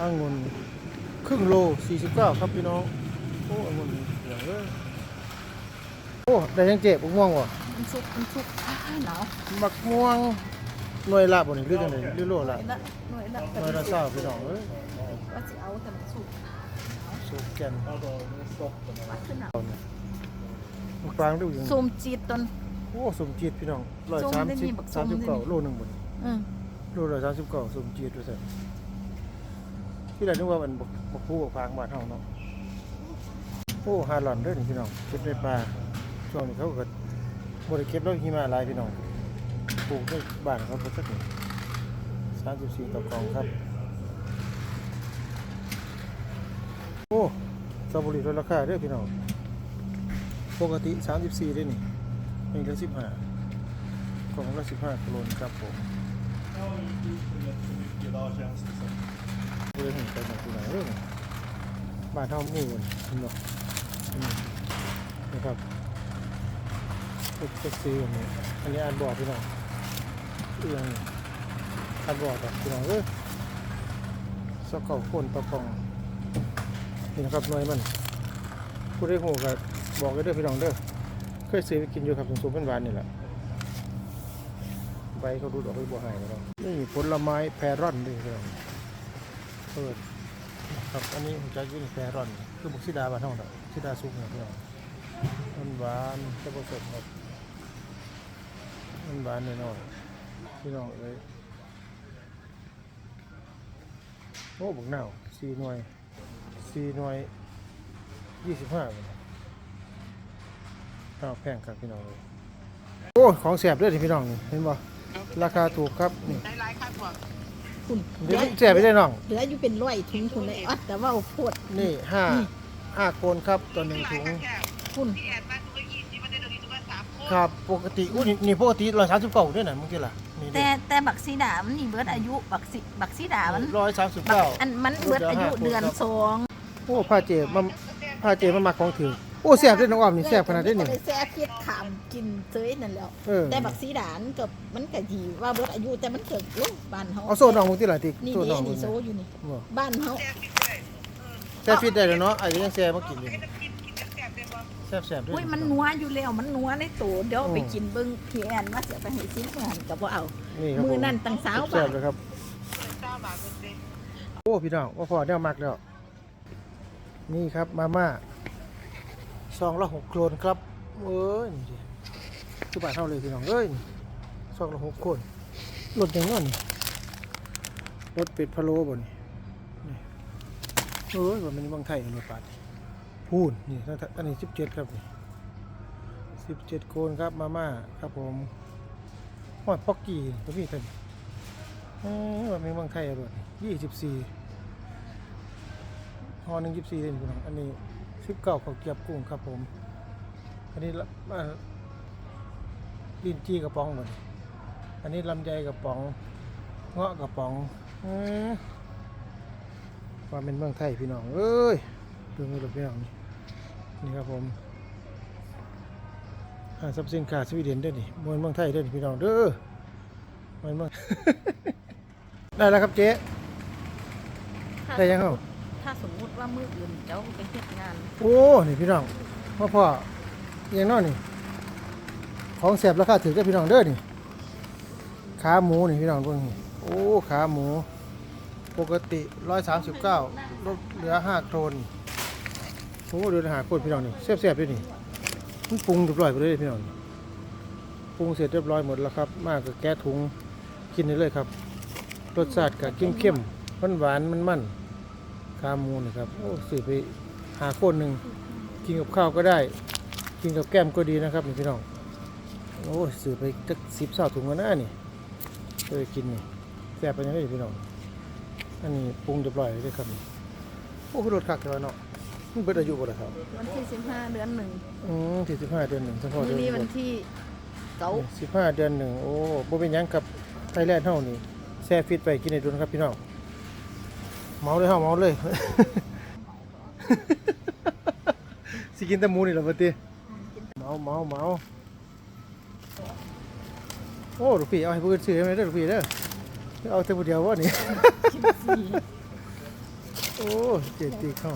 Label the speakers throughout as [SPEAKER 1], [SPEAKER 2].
[SPEAKER 1] องุ่นครึ่งโล 49 ครับพี่น้อง โอ้องุ่นเหลืองเลยโอ้ได้ยังเจ็บม่วงวะ
[SPEAKER 2] มันสุกมันสุกอ้าหนาว
[SPEAKER 1] มักม่วงหน่วยละบ่นี่หรือจังได๋หรือโลละ
[SPEAKER 2] หน่วยละหน่วยละ
[SPEAKER 1] หน่วยละเศร้าพี่น้องเอ้ย
[SPEAKER 2] ว่าสิเอาแต่มันสุก
[SPEAKER 1] สูบแกน
[SPEAKER 2] วัดขึ้นหนาว
[SPEAKER 1] มันฟางดูอย่าง
[SPEAKER 2] ส้มจีดตอน
[SPEAKER 1] โอ้สมจีดพี่น้อง
[SPEAKER 2] ส้มได้นี่บักส้มได้นี่
[SPEAKER 1] 130 39โลหนึงบ่นี่
[SPEAKER 2] อืม
[SPEAKER 1] โลละ39สมจีดว่าซั่น ที่แรกนึกว่ามันบกบักผู้บักฟางบ้านเฮาเนาะโอ้ฮาหลอนเด้อพี่น้องเก็บในป่าช่วงนี้เขาก็บ่ได้เก็บแล้วหิมะลายพี่น้องปลูกในบ้านเขาบ่สักหนี่34ต่อกองครับ โอ้สตรอเบอรี่ลดราคาเด้อพี่น้องปกติสามสิบสี่ได้นี่นี่ก็15ของละ15กิโลนครับผม เรื่องนี้ไปหมดที่ไหนเรื่องบ้านเท่ามู่นเนบ่อืมนะครับตึกตึกซีอันนี้อันนี้อ่านบอกพี่น้องเรื่องอ่านบอกแบบพี่น้องเอ้ยสกเก่าคนตะกองนี่นะครับหน่วยมันผู้ได้หูก็บบอกกันเด้อพี่น้องเด้อเคยซื้อไปกินอยู่ครับสูงๆเป็นวานนี่แหละใบเขาดูดออกไปบัวหายแล้วนี่ผลไม้แพรอนด้วยพี่น้อง เปิดครับอันนี้ผมจะกินแพรอนคือบุกซิดาบ้านเฮาดอกซิดาซุกเนี่ยพี่น้องมันหวานจะผสมครับมันหวานแน่นอนพี่น้องเอ้ยโอ้บักหนาวสี่หน่วยสี่หน่วยยี่สิบห้าข้าวแพงครับพี่น้องเลยโอ้ของแสบด้วยพี่น้องนี่เห็นบ่ราคาถูกครับนี่
[SPEAKER 2] คุณ
[SPEAKER 1] เดี๋ยวแสบไปได้น้อง
[SPEAKER 2] เหลืออยู่เป็นร้อยถุงคุณเลยอัดแต่ว่าเอาโพด
[SPEAKER 1] นี่ห้าห้าโคนครับต่อหนึ่งถุง
[SPEAKER 2] คุณ
[SPEAKER 1] ครับปกติอุ้ยนี่นี่ปกติร้อยสามสิบเก้าด้วยนะมึงกี่ล่ะนี่
[SPEAKER 2] แต่แต่บักซีดามันนี่เบิดอายุบักซีบักซีดามัน
[SPEAKER 1] ร้อยสามสิบ
[SPEAKER 2] บัก
[SPEAKER 1] เก้า
[SPEAKER 2] อันมันเบิดอายุเดือนสอง
[SPEAKER 1] โอ้ผ้าเจมาผ้าเจมามักของถือ โอ้แสบด้วยน้องอ้อมนี่แสบขนาดนี้นี่
[SPEAKER 2] แซ่คิดขามกินเซยนั่นแหล้ว
[SPEAKER 1] เออ
[SPEAKER 2] แต่บักซีดานกับมันก็ดีว่าเบิดอายุแต่มันเกิดลูกบ้านเฮา
[SPEAKER 1] เอาโซ่น้องมึงที่ไหนติ
[SPEAKER 2] นี่
[SPEAKER 1] โซ่น้
[SPEAKER 2] นี่
[SPEAKER 1] องมึ
[SPEAKER 2] นี่
[SPEAKER 1] ง
[SPEAKER 2] โซอยู่นี่
[SPEAKER 1] บ่
[SPEAKER 2] บ้านเฮา
[SPEAKER 1] แซ่บฟิตได้แล้วเนาะไอ้ยังแซ่บมากินอยู่แซ่บแซ่บด้วย
[SPEAKER 2] อุ้ยมันนัวอยู่แล้วมันนัวในตัวเดี๋ยวเอาไปกินเบิ่งพี่แอนว่าสิเอาไปให้ซิมเพิ่นก็บ่เอา
[SPEAKER 1] นี่ครับ
[SPEAKER 2] มือ
[SPEAKER 1] ผ
[SPEAKER 2] นั่นตั้งสาว
[SPEAKER 1] แซ่
[SPEAKER 2] บา
[SPEAKER 1] บ
[SPEAKER 2] ท
[SPEAKER 1] เลยครับโอ้พี่น้องว่าพอเนี่ยมักแล้วนี่ครับมาม่า ซองละหกโครนครับเอ้ยดิคือบาทเท่าเลยพี่น้องเอ้ยซองละหกโครนรถยังงั้นรถเป็ดพะโล้บ่นี่นี่เอ้ยว่ามันบางไทยรถปาดพูนนี่อันนี้สิบเจ็ดครับนี่สิบเจ็ดโคลนครับมาม่าครับผมหอดป๊อกกี้ก็พี่เต็มเออว่ามีบางไทยอร่อยยี่สิบสี่หอหนึ่งยี่สิบสี่เลยพี่น้องอันนี้ สิบเก้าข้าวเกรียบกุ้งครับผม อันนี้ละอ่าลิ้นจี้กระป๋องหมดอันนี้ลำไยกระป๋อง เงาะกระป๋องเออว่าเป็นเมืองไทยพี่น้องเอ้ยดูมือหลบพี่น้องนี่นี่ครับผมห้างสรรพสินค้าสวีเดนเด้วยนี่มวยเมืองไทยเด้วยพี่น้องเด้อมวยเมืองได้แล้วครับเจ๊ได้ยังเหรอ
[SPEAKER 2] ถ้าสมมุติ ว่ามืออื่นเจ้าไปเฮ็ดงาน
[SPEAKER 1] โอ้นี่พี่น้องพ่อพ่ออยังน้อยนี่ ของแสบราคาถือกับพี่น้องเด้อนี่ขาหมูนี่พี่น้องเบิ่งนี่โอ้ขาหมู ปกติร้อยสามสิบเก้าลดเหลือห้าโครนโอ้เดือนหาโคตรพี่น้องนี่แซ่บๆด้วยนี่มันปรุงเรียบร้อยไปเลยพี่น้องปรุงเสร็จเรียบร้อยหมดแล้วครับ มากกับแก้ถุงกินได้เลยครับรสชาติกับเข้มๆหวานหวานๆมัน ขาหมูนี่ครับโอ้สื่อไปหาโคนหนึ่งกินกับข้าวก็ได้ กินกับแก้มก็ดีนะครับนี่พี่น้องโอ้ยซื้อไปจักสิบเศร้าถุงกันนะนี่เคยกินนี่แซ่บไปยังไงพี่น้องอันนี้ปรุงเรียบร้อยเลยครับนี่โอ้คือรสคักเลยเนาะมันเบิดอายุบ่ล่ะครับ
[SPEAKER 2] วันที่15เดือนหนึ่ง
[SPEAKER 1] อืมที่สิบห้าเดือนหนึ่งเฉพาะ
[SPEAKER 2] มื้
[SPEAKER 1] เดื
[SPEAKER 2] อ
[SPEAKER 1] อน
[SPEAKER 2] นี้
[SPEAKER 1] ห
[SPEAKER 2] วั
[SPEAKER 1] นึ่
[SPEAKER 2] น
[SPEAKER 1] ง
[SPEAKER 2] ที่เก้า
[SPEAKER 1] สิบห้าเดือนหนึ่งโอ้บ่เป็นหยังกับไทยแลนด์เท่านี่แซ่ฟิตไปกินในดุนครับพี่น้อง เมาเลยเฮาเมาเลยสิกินแต่หมูนี่แหละบ่ติเมาเมาเมาโอ้ลูกพี่เอาให้ผู้อื่นซื้อได้ไหมเด้อลูกพี่เด้อเอาแต่ผู้เดียววะนี่
[SPEAKER 2] กินฟรี
[SPEAKER 1] อ้เจติกเข้า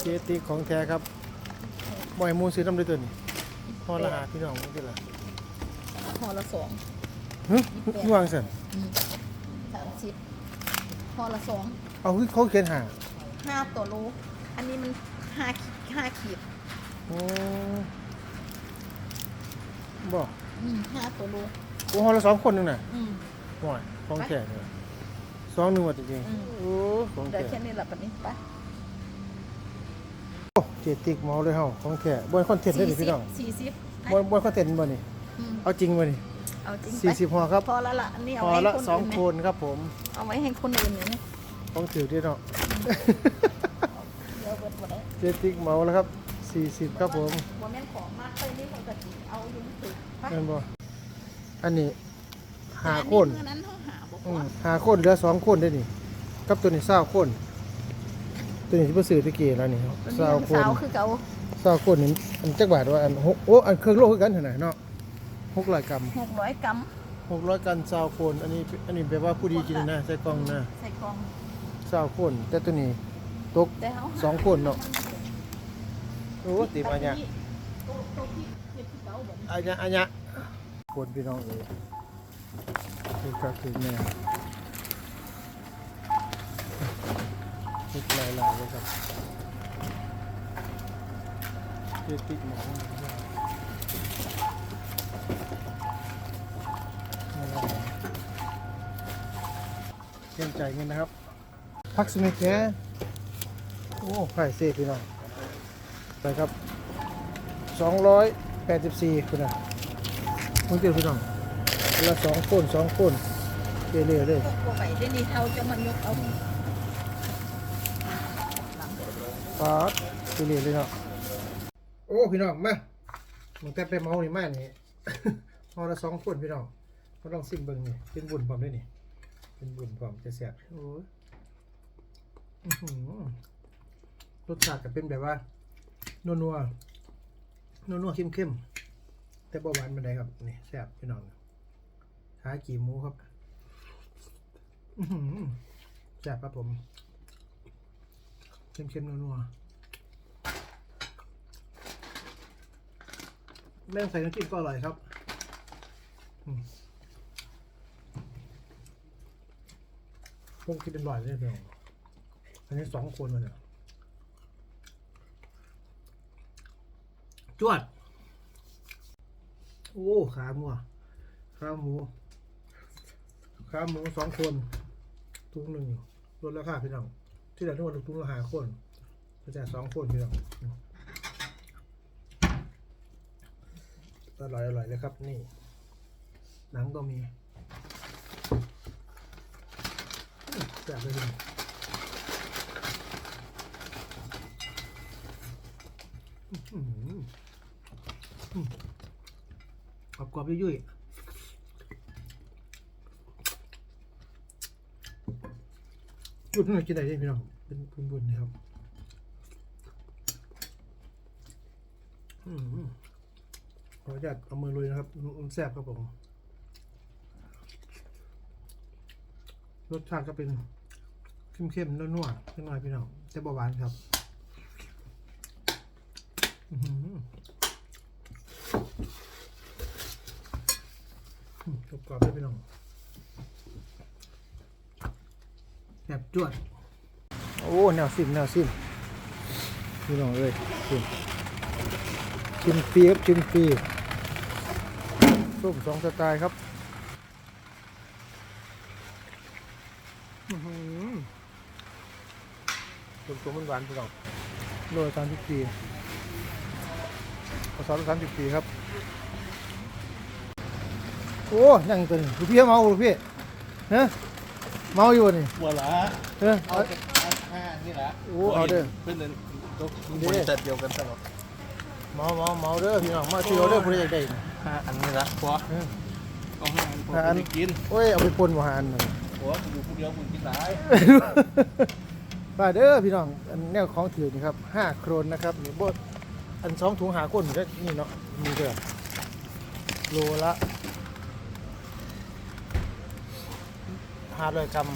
[SPEAKER 1] เจติกของแท้ครับบ่อยมูลซื้อน้ำด้วยตัวนี้พอละหาพี่น้องมันจะละ
[SPEAKER 2] ห่อละสอง
[SPEAKER 1] ฮึนี่วางสัน
[SPEAKER 2] สามสิบ ห่อละสอง
[SPEAKER 1] เอาคือเขาเขียนหา
[SPEAKER 2] ห้าตัวโล อันนี้มันห้าขีดห้าขีด
[SPEAKER 1] โอ้บ่
[SPEAKER 2] อืมห้าตัวโล
[SPEAKER 1] โอ้ฮอละสองคนนึงน่ะ
[SPEAKER 2] อืม
[SPEAKER 1] บ่อยของแท้เลยสองหนึ่งวัดจริง
[SPEAKER 2] อืม
[SPEAKER 1] ๆโอ้ของ
[SPEAKER 2] เดี๋ยว
[SPEAKER 1] แท้
[SPEAKER 2] แค่นี้แหละปันนี้ไป
[SPEAKER 1] โอ้เจติกเมาเลยเฮาของแท้บ่คอนเทนต์ได้นี่พี่น้อง
[SPEAKER 2] สี่สิบ
[SPEAKER 1] บ่บ่คอนเทนต์บ่นี่
[SPEAKER 2] อืม
[SPEAKER 1] เอาจริงบ่นี่
[SPEAKER 2] เอาจริงไป
[SPEAKER 1] สี่สิบห่อครับ
[SPEAKER 2] พอแล้วล่ะอันนี้เอา
[SPEAKER 1] ห่อ
[SPEAKER 2] ไว้
[SPEAKER 1] ละ
[SPEAKER 2] ให้คน
[SPEAKER 1] สอง
[SPEAKER 2] อื่น
[SPEAKER 1] ค
[SPEAKER 2] ไหม
[SPEAKER 1] นครับผม
[SPEAKER 2] เอาไว้ให้คนอื่นเนี่ยนะ
[SPEAKER 1] ต้องถือด้วยเนาะ
[SPEAKER 2] เดี๋ยวเบิดบ่ได้
[SPEAKER 1] เจติกเมาแล้วครับ40ครับผม
[SPEAKER 2] บ่แม่นของมากไปนี่ปกติเอาอยู่นี่ถือไป
[SPEAKER 1] เห็นบ่อันนี้หา
[SPEAKER 2] แต่อั
[SPEAKER 1] คน
[SPEAKER 2] เมื่อนั้นเขาหาบ่
[SPEAKER 1] อื
[SPEAKER 2] พอ
[SPEAKER 1] มหาคนเหลือสองคนได้นี่กับตัวนี้เศร้าคนตัวนี้ที่เพิ่นซื้อตะกี้แล้วนี่ครับ
[SPEAKER 2] ตัว
[SPEAKER 1] เศร้า
[SPEAKER 2] นี้
[SPEAKER 1] คน
[SPEAKER 2] สาวคือเก่า
[SPEAKER 1] เศร้าคนนี่อันจักบาทว่าอันหกโอ้อันเครื่องโลคือกันเท่าไหร่เนาะ 600กรัม
[SPEAKER 2] หกร้อยกรัม
[SPEAKER 1] 600กรัมเศร้าคนอันนี้อันนี้แปลว่าผู้ดีกินนะใส่กล่องนะ
[SPEAKER 2] ใส่กล่อง
[SPEAKER 1] เศร้าคนแต่ตัวนี้ตก
[SPEAKER 2] แต่เขา
[SPEAKER 1] สองคนเนาะโอ้ติมาเนี่ย
[SPEAKER 2] ตัวตัวที่เก็บที่เก่าบ่
[SPEAKER 1] อันยะอันยะคนพี่น้องเอ๋ยคือก็คือแม่ติดลายลายเลยครับเจติกหมอ เชื่อใจเงินนะครับ พักสมิธแกโอ้ไข่เซ่พี่น้องไปครับ284คุณนะมึงเจอพี่น้องเวลาสองคนสองคนเรื่อยๆเลย
[SPEAKER 2] พวกตัวไปได้นี่เท่าจะมันยกเอา
[SPEAKER 1] ปาดเรื่อยๆเลยเนาะโอ้พี่น้องมามึงแต่ไปเมานี่มานี่เมาละสองคนพี่น้องมาลองซิมเบิ่งนี่เป็นบุญพร้อมด้วยนี่ เป็นบุญพร้อมจะแซบโอ้ยอื้อหือรสชาติก็เป็นแบบว่านัวนัวนัวนัวๆเข้มเข้มๆแต่บ่หวานมันไดครับนี่แซบพี่น้องหากี่หมูครับแซบครับผมเข้มเข้มๆนัวๆแม่งใส่น้ำจิ้มก็อร่อยครับอืม พวกที่เป็นบ่อยเลยพี่น้องอันนี้สองคนมาเนี่ยจวด โอ้ขาหมูขาหมูขาหมูสองคนทุกหนึ่งลดราคาพี่น้องที่เราทุกวันทุกราคาคนก็จะสองคนพี่น้องอร่อยอร่อยเลยครับ นี่หนังก็มี แซ่บเลยพี่กรอบกรอบๆยุ่ยๆบุญกินได้ยังพี่น้องเป็นบุญบุญนะครับขออนุญาตเอามือลุยนะครับมันแซ่บครับผม รสชาติก็เป็น เข้มๆนัวๆนิดหน่อยพี่น้องแต่เบาหวานครับอื้อหืออืมกรอบๆด้วยพี่น้องแบบจวด โอ้แนวซิมแนวซิมพี่น้องเอ้ยซิมชิมฟรีครับชิมฟรีส้มสองสไตล์ครับอื้อหือส้มตัวมันหวานพี่น้องโลละสามสิบปีกระสอบละสามสิบปีครับโอ้ยังตัวนี้ลูกพี่เมาลูกพี่ฮะเมาอยู่บ่นี่
[SPEAKER 3] บัวละ
[SPEAKER 1] เออ
[SPEAKER 3] เอา
[SPEAKER 1] เอา
[SPEAKER 3] ห้านี่ละ
[SPEAKER 1] โอ้เอาเด้อ
[SPEAKER 3] เป็นเป็นตก
[SPEAKER 1] เด้อ
[SPEAKER 3] บริษัทเดียวกันตลอด
[SPEAKER 1] เมาเมาเมาเด้อพี่น้องมาที่เราเด้อผู้ใดอยากได้นะ
[SPEAKER 3] ห้าอันนี่ละพอ
[SPEAKER 1] เออ
[SPEAKER 3] เอาห้าอันพอ
[SPEAKER 1] ห้าอัน
[SPEAKER 3] ไม่กิน
[SPEAKER 1] โอ้ยเอาไปปนบ่หานนั่น
[SPEAKER 3] หัวอยู่ผู้เดียวคุณกินหลาย
[SPEAKER 1] มาเด้อพี่น้องอันแนวของถือนี่ครับห้าโครนนะครับนี่บดอันสองถุงหาก้นก็นี่เนาะมีเด้อโลละห้าร้อยกรัม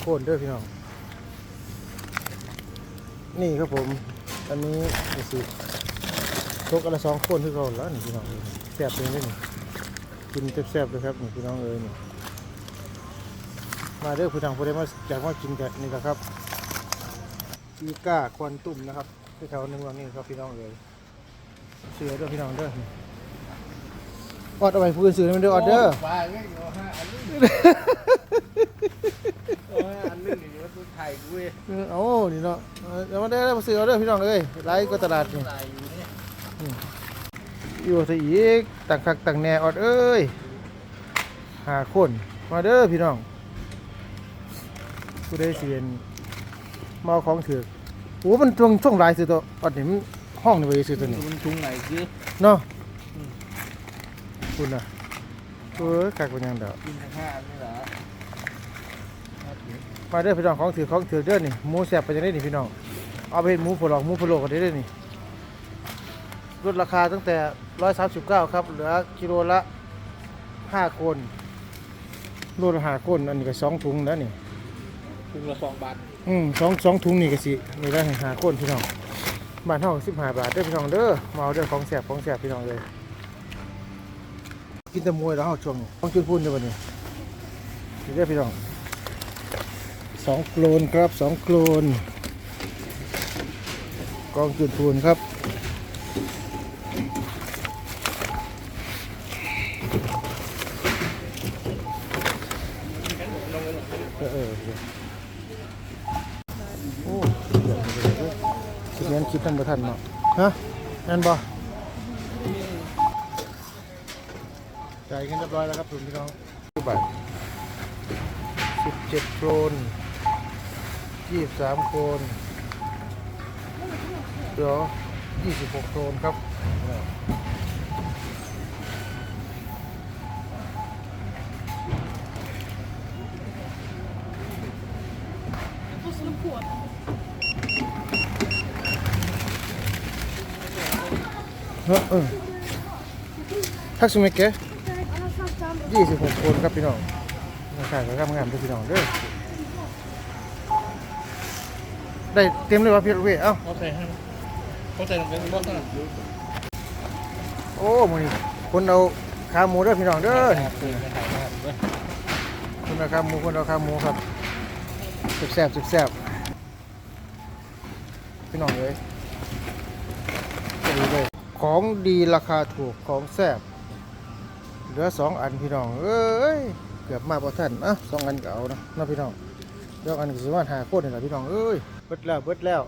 [SPEAKER 1] โคนเด้อพี่น้อง นี่ครับผม อันนี้นี่สิตกอนละสองโคนที่เขาแล้วนี่พี่น้องแซ่บเลยนี่กินแซ่บๆเลยครับนี่พี่น้องเอ้ยนี่ มาเด้อผู้ทางผู้ใดมาอยากมากินกันนี่แหละครับอีก้าควันตุ่มนะครับที่แถวหนึงวันนี้ครับพี่น้องเอ้ยเสือเด้อพี่น้องเด้อออดเอาไว้ผู้อื่นซื้อให้มันเด้อออดเด้อ
[SPEAKER 3] ว่าเงี้ยเอาห้าอันนึงเอาห้าอันนึงอยู่ว่าตัวไทยกูเว้ย
[SPEAKER 1] เออเอานี่เนาะเอาเดี๋ยวมาได้อมาซื้อเอาเด้อพี่น้องเอ้ยไล่ก็ตลาดนี่
[SPEAKER 3] ไทยอยู่เนี่ย
[SPEAKER 1] อยู่ซะอีกต่างคักต่างแหน่ออดเอ้ยหาคนมาเด้อพี่น้อง ผู้ใดเสียนมาเอาของถือกโอ้มันช่วงช่วงหลายสิตัวออดนี่มันห้องนี่ไปซื้อตัวนี้
[SPEAKER 3] มันชุงไหนคือ
[SPEAKER 1] เนาะคุณน่ะเออคักเป็นหยังดอก
[SPEAKER 3] กินห้าอันนี่เหรอ
[SPEAKER 1] มาเด้อพี่น้องของถือของถือเด้อนี่หมูแซ่บไปจังได๋นี่พี่น้องเอาไปเฮ็ดหมูผลอกหมูพะโล้กันได้เด้อนี่ลดราคาตั้งแต่139ครับเหลือกิโลละ5คนโลละ5คนอันนี้ก็2ถุงแล้วนี่
[SPEAKER 3] ชุงละสองบาท
[SPEAKER 1] อืมสองสองถุงนี่ก็สินี่ละ5คนพี่น้องบ้านเฮา15บาทเด้อพี่น้องเด้อมาเอาเด้อของแซ่บของแซ่บพี่น้องเลย กินแต่มวยแล้วเฮาช่วงนี้ต้องจุดพูนเด้อบัดนี้นี่เด้พี่น้องสองโคลนครับสองโคลนกองจุดพูนครับเออเออเออโอ้เดี๋ยวเดี๋ยวเดี๋ยวสิเรี ยนคลิปท่านประทันเนาะฮะนั่นบ่จ่ายเงินเรียบร้อยแล้วครับคุณพี่น้องบาทสิบเจ็ดโคลนยี่สิบสามโคนเดี๋ยวยี่สิบหกโคนครับเฮ้อเออ ทักสมัยแกยี่สิบหกคนครับพี่น้องราคาก็งามๆด้วยพี่น้องเด้อได้เต็มเลยวะพี่เวยเอ้า
[SPEAKER 3] เขาใส่ให้เขาใส่ลงไปบ้างนะ
[SPEAKER 1] โอ้มือนี้คนเอาขาหมูเด้อพี่น้องเด้อคนเอาขาหมูคนเอาขาหมูครับสุดแซ่บๆแซ่บพี่น้องเลยจะดีเลย ของดีราคาถูกของแซ่บเหลือสองอันพี่น้อง เอ้ย เกือบมาพอท่านอะสองอันก็เอานะนาะพี่น้องเดี๋ยวอันก็สิว่าหาโคตรนี่แหละพี่น้อง เอ้ย เบิดแล้ว เบิดแล้ว